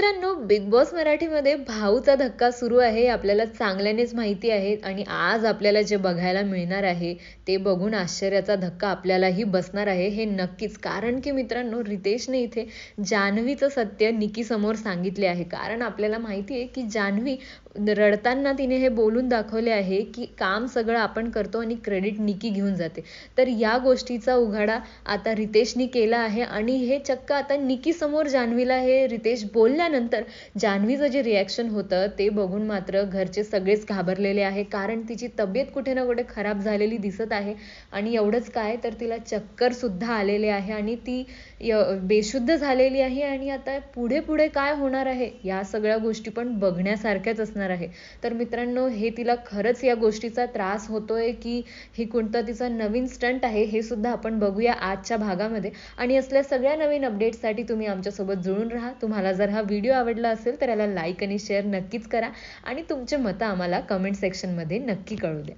मित्रांनो big boss मराठीमध्ये भाऊचा धक्का सुरू आहे आपल्याला चांगल्यानेच माहिती आहे आणि आज आपल्याला जे बघायला मिळणार आहे ते बघून आश्चर्याचा धक्का आपल्यालाही बसणार आहे हे नक्कीच. कारण की मित्रांनो रितेशने इथे जान्हवीचं सत्य निकी समोर सांगितले आहे. कारण आपल्याला माहिती आहे की जान्हवी रडताना तिने हे बोलून दाखवले आहे की काम सगळं आपण करतो आणि क्रेडिट निकी घेऊन जाते. तर या गोष्टीचा उघाडा आता रितेशनी केला आहे आणि हे चक्क आता निकी समोर जान्हवीला हे रितेश बोलल्यानंतर जान्हवीचं जे रिॲक्शन होतं ते बघून मात्र घरचे सगळेच घाबरलेले आहे. कारण तिची तब्येत कुठे ना कुठे खराब झालेली दिसत आहे. आणि एवढंच काय तर तिला चक्कर सुद्धा आलेले आहे. आणि ती बेशुद्ध झालेली आहे. आणि आता पुढे पुढे काय होणार आहे या सगळ्या गोष्टी पण बघण्यासारख्याच असणार आहे. तर मित्रांनो हे तिला खरंच या गोष्टीचा त्रास होतोय की ही कोणता तिचा नवीन स्टंट आहे हे सुद्धा आपण बघूया आजच्या भागामध्ये. आणि असल्या सगळ्या नवीन अपडेट्ससाठी तुम्ही आमच्यासोबत जुळून राहा. तुम्हाला जर हा व्हिडिओ आवडला असेल तर याला लाईक आणि शेअर नक्कीच करा. आणि तुमचे मतं आम्हाला कमेंट सेक्शनमध्ये नक्की कळू द्या.